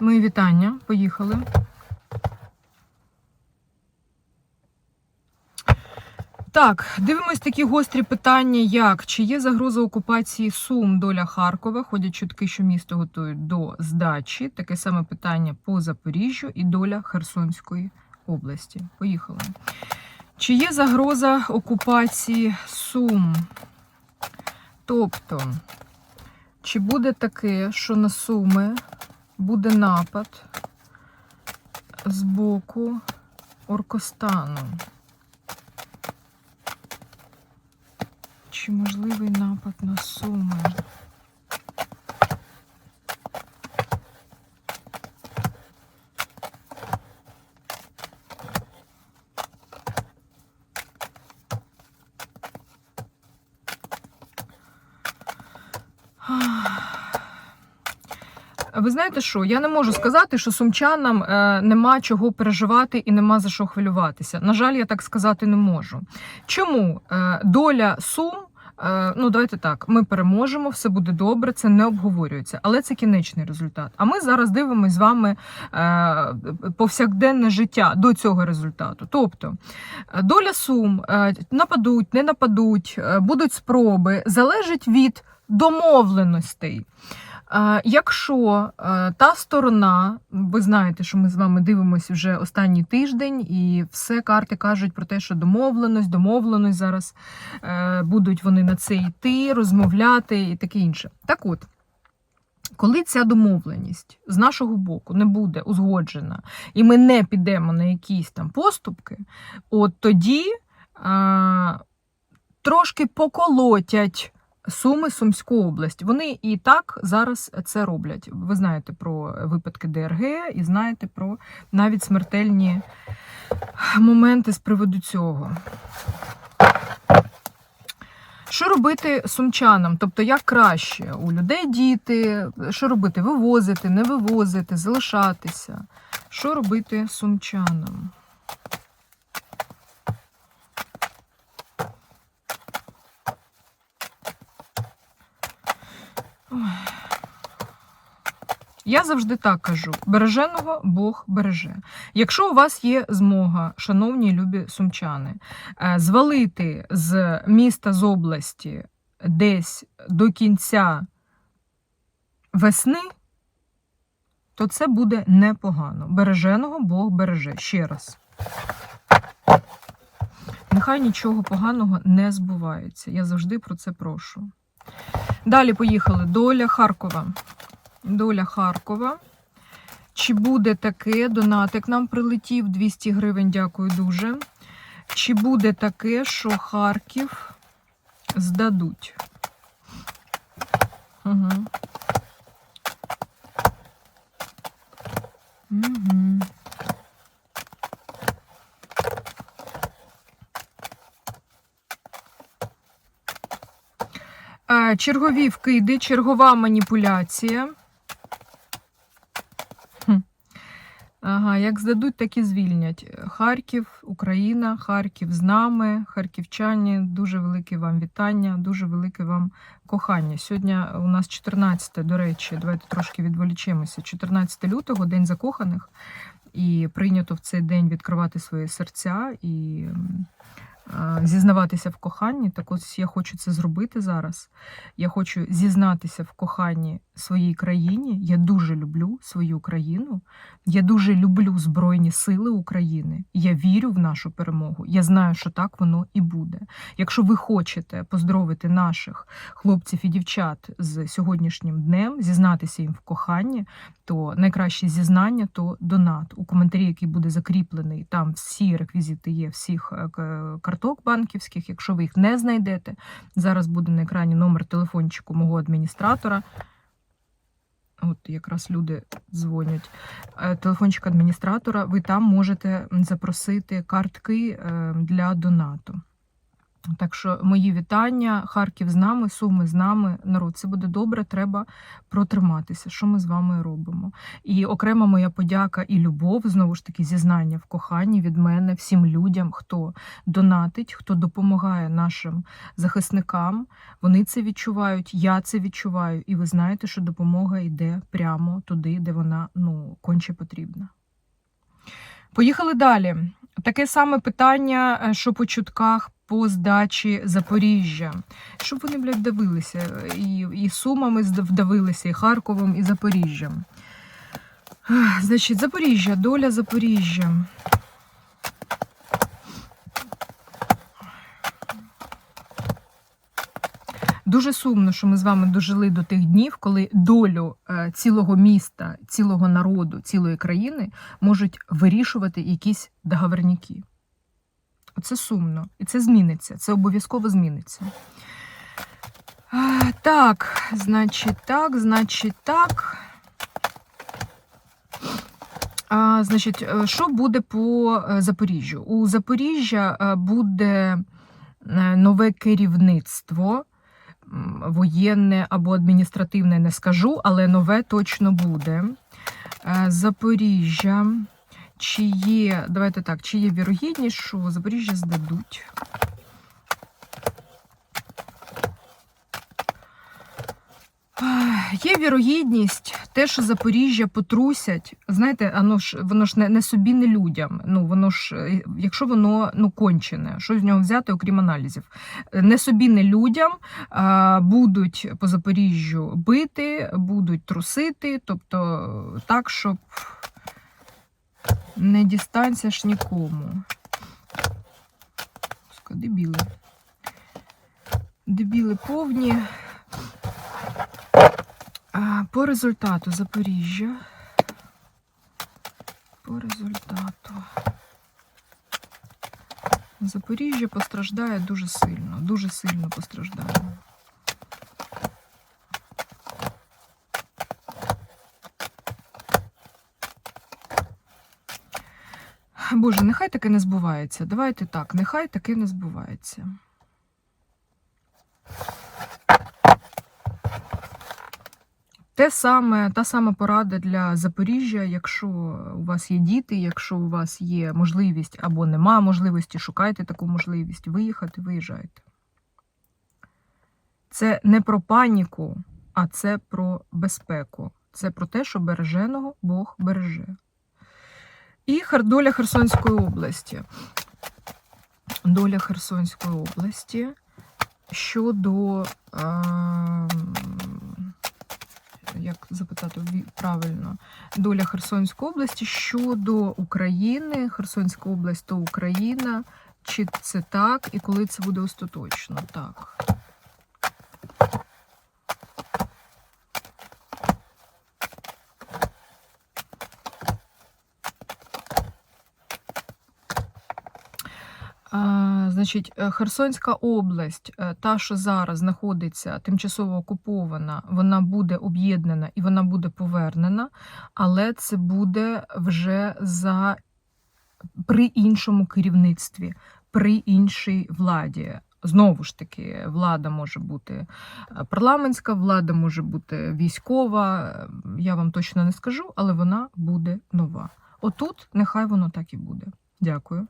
Мої вітання. Поїхали. Так, дивимось такі гострі питання, як чи є загроза окупації Сум, доля Харкова. Ходять чутки, що місто готують до здачі. Таке саме питання по Запоріжжю і доля Херсонської області. Поїхали. Чи є загроза окупації Сум? Тобто, чи буде таке, що на Суми буде напад з боку Оркостану? Чи можливий напад на Суми? Ви знаєте що? Я не можу сказати, що сумчанам е, нема чого переживати і нема за що хвилюватися. На жаль, я так сказати не можу. Чому Е, доля сум? е, Ну, давайте так, ми переможемо, все буде добре, це не обговорюється, але це кінечний результат. А ми зараз дивимося з вами повсякденне життя до цього результату. Тобто доля сум нападуть, не нападуть, будуть спроби, залежить від домовленостей. Е, Якщо е, та сторона, ви знаєте, що ми з вами дивимося вже останній тиждень, і все карти кажуть про те, що домовленість, домовленість зараз е, будуть вони на це йти, розмовляти і таке інше. Так от. Коли ця домовленість з нашого боку не буде узгоджена, і ми не підемо на якісь там поступки, от тоді а, трошки поколотять Суми, Сумську область. Вони і так зараз це роблять. Ви знаєте про випадки ДРГ і знаєте про навіть смертельні моменти з приводу цього. Що робити сумчанам? Тобто, як краще у людей діти, що робити? Вивозити, не вивозити, залишатися. Що робити сумчанам? Я завжди так кажу: береженого Бог береже. Якщо у вас є змога, шановні любі сумчани, е, звалити з міста з області десь до кінця весни, то це буде непогано. Береженого Бог береже. Ще раз. Нехай нічого поганого не збувається. Я завжди про це прошу. Далі поїхали. Доля Харкова. Доля Харкова. Чи буде таке? Донатик нам прилетів 200 гривень, дякую дуже. Чи буде таке, що Харків здадуть? Угу. Угу. Чергові вкиди, чергова маніпуляція. Ага, як здадуть, так і звільнять. Харків, Україна, Харків з нами, харківчані. Дуже велике вам вітання, дуже велике вам кохання. Сьогодні у нас 14, до речі, давайте трошки відволічемося. 14 лютого, День закоханих, і прийнято в цей день відкривати свої серця і зізнаватися в коханні. Так ось я хочу це зробити зараз. Я хочу зізнатися в коханні своїй країні. Я дуже люблю свою країну. Я дуже люблю Збройні Сили України. Я вірю в нашу перемогу. Я знаю, що так воно і буде. Якщо ви хочете поздоровити наших хлопців і дівчат з сьогоднішнім днем, зізнатися їм в коханні, то найкраще зізнання то донат. У коментарі, який буде закріплений, там всі реквізити є всіх е, карток банківських. Якщо ви їх не знайдете, зараз буде на екрані номер телефончику мого адміністратора. От якраз люди дзвонять. Е, Телефончик адміністратора, ви там можете запросити картки е, для донату. Так що мої вітання, Харків з нами, Суми з нами. Народ, це буде добре, треба протриматися. Що ми з вами робимо? І окрема моя подяка і любов, знову ж таки, зізнання в коханні від мене всім людям, хто донатить, хто допомагає нашим захисникам. Вони це відчувають, я це відчуваю, і ви знаєте, що допомога йде прямо туди, де вона ну конче потрібна. Поїхали далі. Таке саме питання, е, що по чутках по здачі Запоріжжя. Щоб вони, блядь, давилися. І, і Сумами вдавилися, і Харковом, і Запоріжжям. Значить, Запоріжжя, доля Запоріжжя. Дуже сумно, що ми з вами дожили до тих днів, коли долю е, цілого міста, цілого народу, цілої країни можуть вирішувати якісь договорняки. Оце сумно. І це зміниться. Це обов'язково зміниться. Так, значить, так, значить, так. А, значить, е, що буде по е, Запоріжжю? У Запоріжжя е, буде нове керівництво воєнне або адміністративне не скажу, але нове точно буде. Запоріжжя. Чи є, давайте так, чи є вірогідність, що Запоріжжя здадуть? Є вірогідність, те, що Запоріжжя потрусять, знаєте, воно ж воно ж не, не собі, не людям. Ну воно ж, е, якщо воно ну кончене, що з нього взяти, окрім аналізів, не собі, не людям а, будуть по Запоріжжю бити, будуть трусити, тобто так, щоб не дістанься ж нікому. Дебіли. Дебіли повні. А, По результату Запоріжжя. По результату. Запоріжжя постраждає дуже сильно, дуже сильно постраждає. Боже, нехай таке не збувається. Давайте так, нехай таке не збувається. Те саме, та сама порада для Запоріжжя, якщо у вас є діти, якщо у вас є можливість або нема можливості, шукайте таку можливість виїхати, виїжджайте. Це не про паніку, а це про безпеку. Це про те, що береженого Бог береже. І доля Херсонської області. Доля Херсонської області щодо. ем, як запитати правильно, доля Херсонської області щодо України, Херсонська область то Україна, чи це так, і коли це буде остаточно? Так. А, Значить, е, Херсонська область, е, та, що зараз знаходиться тимчасово окупована, вона буде об'єднана і вона буде повернена, але це буде вже за при іншому керівництві, при іншій владі. Знову ж таки, влада може бути е, парламентська, влада може бути військова. Я вам точно не скажу, але вона буде нова. Отут нехай воно так і буде. Дякую.